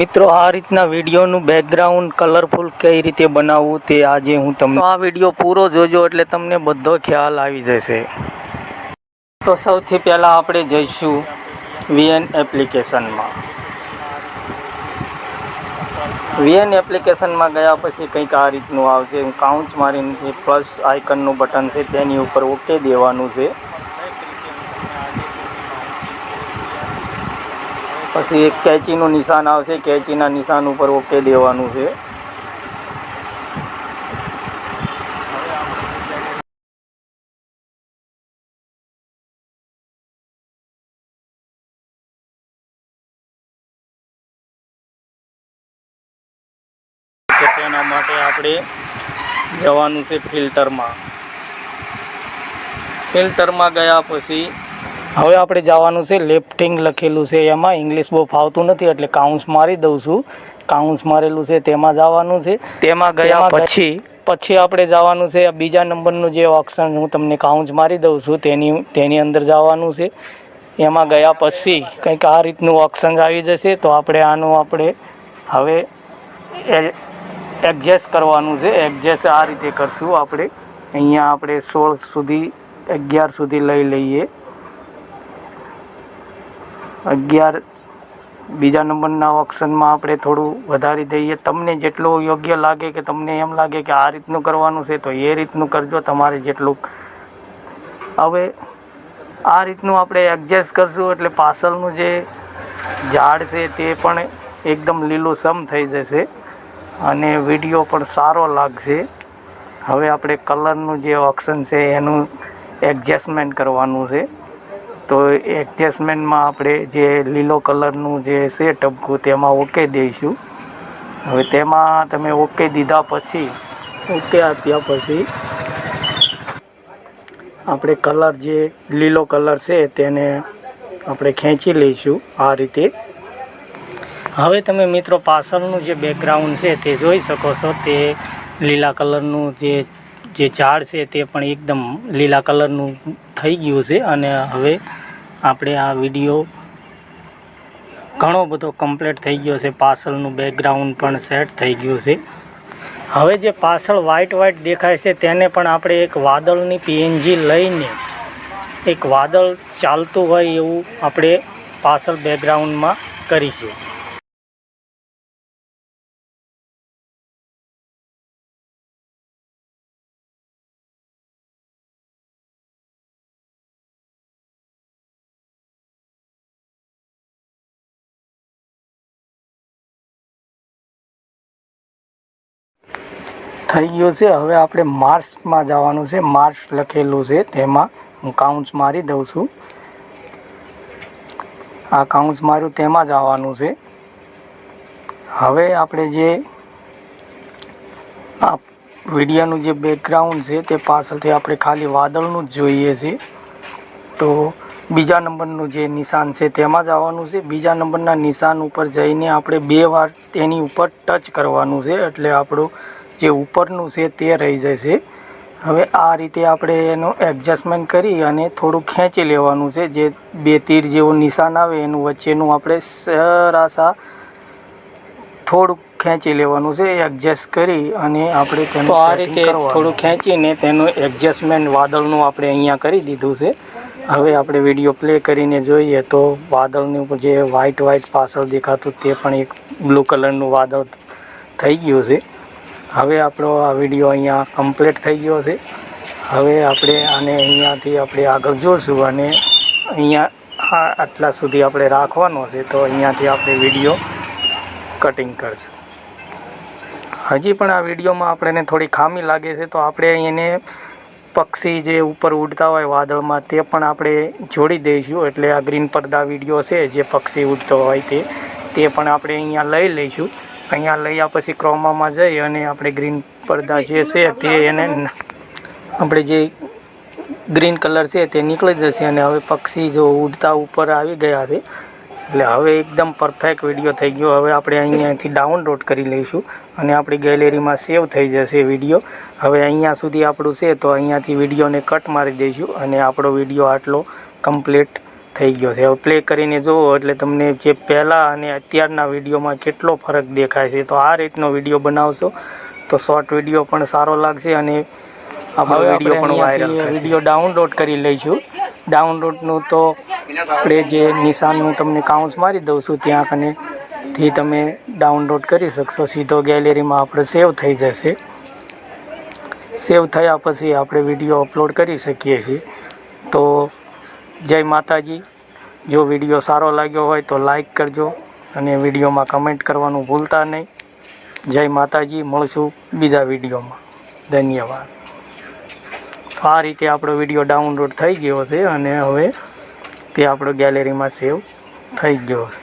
મિત્રો, આ રીતના વિડીયોનું બેકગ્રાઉન્ડ કલરફુલ કઈ રીતે બનાવવું તે આજે હું તમને આ વીડિયો પૂરો જોજો એટલે તમને બધો ખ્યાલ આવી જશે. તો સૌથી પહેલાં આપણે જઈશું વીએન એપ્લિકેશનમાં વીએન એપ્લિકેશનમાં ગયા પછી કંઈક આ રીતનું આવશે. કાઉન્ટ્સ મારીને પ્લસ આઇકનનું બટન છે તેની ઉપર ઓકે દેવાનું છે. પછી એક કેચીનું નિશાન આવશે. કેચીના નિશાન ઉપર ઓકે દેવાનું છે. તેના માટે આપણે જવાનું છે ફિલ્ટરમાં. ફિલ્ટરમાં ગયા પછી હવે આપણે જવાનું છે લેફ્ટિંગ લખેલું છે એમાં. ઇંગ્લિશ બહુ ફાવતું નથી એટલે કાઉન્સ મારી દઉં છું. કાઉન્સ મારેલું છે તેમાં જવાનું છે. તેમાં ગયા પછી? પછી આપણે જવાનું છે આ બીજા નંબરનું જે ઓપ્શન હું તમને કાઉન્સ મારી દઉં છું તેની તેની અંદર જવાનું છે. એમાં ગયા પછી કંઈક આ રીતનું ઓપ્શન આવી જશે તો આપણે આનું આપણે હવે એડજસ્ટ કરવાનું છે. એડજસ્ટ આ રીતે કરશું આપણે. અહીંયા આપણે સોળ સુધી અગિયાર સુધી લઈ લઈએ. અગિયાર બીજા નંબરના ઓપ્શનમાં આપણે થોડું વધારી દઈએ. તમને જેટલું યોગ્ય લાગે કે તમને એમ લાગે કે આ રીતનું કરવાનું છે, તો એ રીતનું કરજો, તમારે જેટલું. હવે આ રીતનું આપણે એડજસ્ટ કરશું, એટલે પાછળનું જે ઝાડ છે તે પણ એકદમ લીલુંસમ થઈ જશે અને વીડિયો પણ સારો લાગશે. હવે આપણે કલરનું જે ઓપ્શન છે, એનું એડજસ્ટમેન્ટ કરવાનું છે. તો એડજસ્ટમેન્ટમાં આપણે જે લીલો કલરનું જે છે ટપકું તેમાં ઓકે દઈશું. હવે તેમાં તમે ઓકે દીધા પછી ઓકે આપ્યા પછી આપણે કલર જે લીલો કલર છે તેને આપણે ખેંચી લઈશું આ રીતે. હવે તમે મિત્રો પાછળનું જે બેકગ્રાઉન્ડ છે તે જોઈ શકો છો, તે લીલા કલરનું જે જે ઝાડ છે તે પણ એકદમ લીલા કલરનું થઈ ગયું છે અને હવે આપણે આ વીડિયો ઘણો બધો કમ્પ્લીટ થઈ ગયો છે. પાછળનું બેકગ્રાઉન્ડ પણ સેટ થઈ ગયું છે. હવે જે પાછળ વ્હાઇટ વ્હાઇટ દેખાય છે, તેને પણ આપણે એક વાદળની પીએનજી લઈને એક વાદળ ચાલતું હોય એવું આપણે પાછળ બેકગ્રાઉન્ડમાં કરીશું. થઈ ગયો છે. હવે આપણે માર્ચમાં જવાનું છે. માર્ચ લખેલું છે. તેમાં હું કાઉન્ટ્સ મારી દઉં છું. આ કાઉન્ટ્સ માર્યું તેમાં જવાનું છે. હવે આપણે જે આ વિડીયાનું જે બેકગ્રાઉન્ડ છે તે પાછળથી આપણે ખાલી વાદળનું જ જોઈએ છે તો બીજા નંબરનું જે નિશાન છે તેમાં જવાનું છે. બીજા નંબરના નિશાન ઉપર જઈને આપણે બે વાર તેની ઉપર ટચ કરવાનું છે. એટલે આપણું જે ઉપરનું છે તે રહી જશે. હવે આ રીતે આપણે એનું એડજસ્ટમેન્ટ કરી અને થોડું ખેંચી લેવાનું છે. જે બે તીર જેવું નિશાન આવે એનું વચ્ચેનું આપણે સરાસા થોડુંક ખેંચી લેવાનું છે એડજસ્ટ કરી અને આપણે તેનું આ રીતે થોડું ખેંચીને તેનું એડજસ્ટમેન્ટ વાદળનું આપણે અહીંયા કરી દીધું છે. હવે આપણે વીડિયો પ્લે કરીને જોઈએ તો વાદળનું જે વ્હાઇટ વ્હાઇટ પાછળ દેખાતું તે પણ એક બ્લુ કલરનું વાદળ થઈ ગયું છે. હવે આપણો આ વીડિયો અહીંયા કમ્પ્લીટ થઈ ગયો છે. હવે આપણે આને અહીંયાથી આપણે આગળ જોઈશું અને અહીંયા આ આટલા સુધી આપણે રાખવાનો છે તો અહીંયાથી આપણે વીડિયો કટિંગ કરશું. હજી પણ આ વિડીયોમાં આપણને થોડી ખામી લાગે છે તો આપણે એને પક્ષી જે ઉપર ઉડતા હોય વાદળમાં તે પણ આપણે જોડી દઈશું. એટલે આ ગ્રીન પડદા વીડિયો છે, જે પક્ષી ઉડતો હોય તે તે પણ આપણે અહીંયા લઈ લઈશું. અહીંયા લઈ પછી ક્રોમામાં જઈ અને આપણે ગ્રીન પડદા જે છે તે એને આપણે જે ગ્રીન કલર છે તે નીકળી જશે અને હવે પક્ષી જો ઉડતા ઉપર આવી ગયા છે, એટલે હવે એકદમ પરફેક્ટ વીડિયો થઈ ગયો. હવે આપણે અહીંયાથી ડાઉનલોડ કરી લઈશું અને આપણી ગેલેરીમાં સેવ થઈ જશે વીડિયો. હવે અહીંયા સુધી આપણું છે તો અહીંયાથી વિડીયોને કટ મારી દઈશું અને આપણો વીડિયો આટલો કમ્પ્લીટ થઈ ગયો છે. હવે પ્લે કરીને જુઓ એટલે તમને જે પહેલાં અને અત્યારના વિડીયોમાં કેટલો ફરક દેખાય છે તો આ રીતનો વીડિયો બનાવશો તો શોર્ટ વીડિયો પણ સારો લાગશે અને આપણો વીડિયો પણ વાયરલ વીડિયો ડાઉનલોડ કરી લઈશું. ડાઉનલોડનું તો આપણે જે નિશાન હું તમને કાઉન્સ મારી દઉં છું ત્યાં કને થી તમે ડાઉનલોડ કરી શકશો. સીધો ગેલેરીમાં આપણે સેવ થઈ જશે. સેવ થયા પછી આપણે વીડિયો અપલોડ કરી શકીએ છીએ. તો જય માતાજી. જો વીડિયો સારો લાગ્યો હોય તો લાઈક કરજો અને વિડીયોમાં કમેન્ટ કરવાનું ભૂલતા નહીં. જય માતાજી, મળશું બીજા વિડીયોમાં. ધન્યવાદ. તો આ રીતે આપણો વીડિયો ડાઉનલોડ થઈ ગયો છે અને હવે તે આપણો ગેલેરીમાં સેવ થઈ ગયો છે.